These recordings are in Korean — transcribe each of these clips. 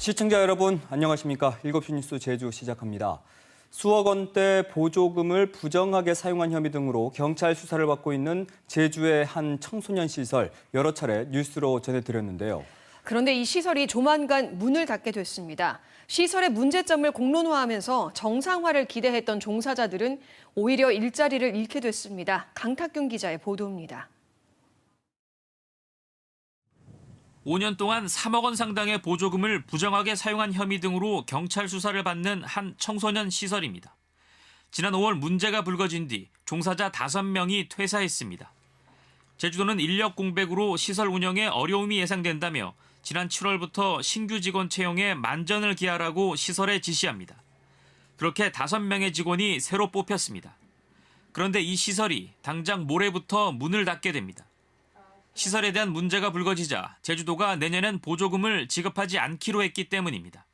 시청자 여러분 안녕하십니까? 7시 뉴스 제주 시작합니다. 수억 원대 보조금을 부정하게 사용한 혐의 등으로 경찰 수사를 받고 있는 제주의 한 청소년 시설 여러 차례 뉴스로 전해드렸는데요. 그런데 이 시설이 조만간 문을 닫게 됐습니다. 시설의 문제점을 공론화하면서 정상화를 기대했던 종사자들은 오히려 일자리를 잃게 됐습니다. 강탁균 기자의 보도입니다. 5년 동안 3억 원 상당의 보조금을 부정하게 사용한 혐의 등으로 경찰 수사를 받는 한 청소년 시설입니다. 지난 5월 문제가 불거진 뒤 종사자 5명이 퇴사했습니다. 제주도는 인력 공백으로 시설 운영에 어려움이 예상된다며 지난 7월부터 신규 직원 채용에 만전을 기하라고 시설에 지시합니다. 그렇게 5명의 직원이 새로 뽑혔습니다. 그런데 이 시설이 당장 모레부터 문을 닫게 됩니다. 시설에 대한 문제가 불거지자 제주도가 내년엔 보조금을 지급하지 않기로 했기 때문입니다.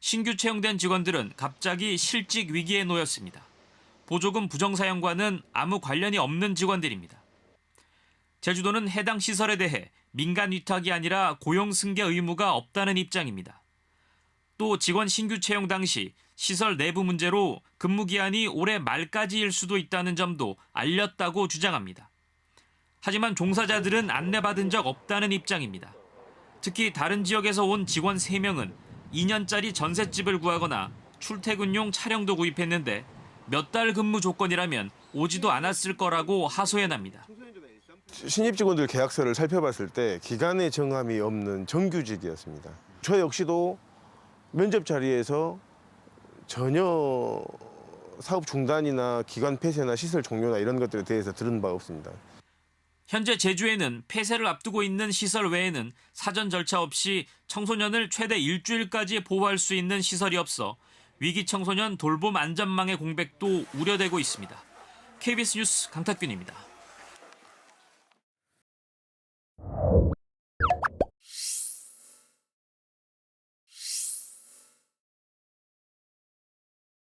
신규 채용된 직원들은 갑자기 실직 위기에 놓였습니다. 보조금 부정 사용과는 아무 관련이 없는 직원들입니다. 제주도는 해당 시설에 대해 민간 위탁이 아니라 고용 승계 의무가 없다는 입장입니다. 또 직원 신규 채용 당시 시설 내부 문제로 근무 기한이 올해 말까지일 수도 있다는 점도 알렸다고 주장합니다. 하지만 종사자들은 안내받은 적 없다는 입장입니다. 특히 다른 지역에서 온 직원 3명은 2년짜리 전셋집을 구하거나 출퇴근용 차량도 구입했는데 몇 달 근무 조건이라면 오지도 않았을 거라고 하소연합니다. 신입 직원들 계약서를 살펴봤을 때 기간의 정함이 없는 정규직이었습니다. 저 역시도 면접 자리에서 전혀 사업 중단이나 기관 폐쇄나 시설 종료나 이런 것들에 대해서 들은 바 없습니다. 현재 제주에는 폐쇄를 앞두고 있는 시설 외에는 사전 절차 없이 청소년을 최대 일주일까지 보호할 수 있는 시설이 없어 위기 청소년 돌봄 안전망의 공백도 우려되고 있습니다. KBS 뉴스 강탁균입니다.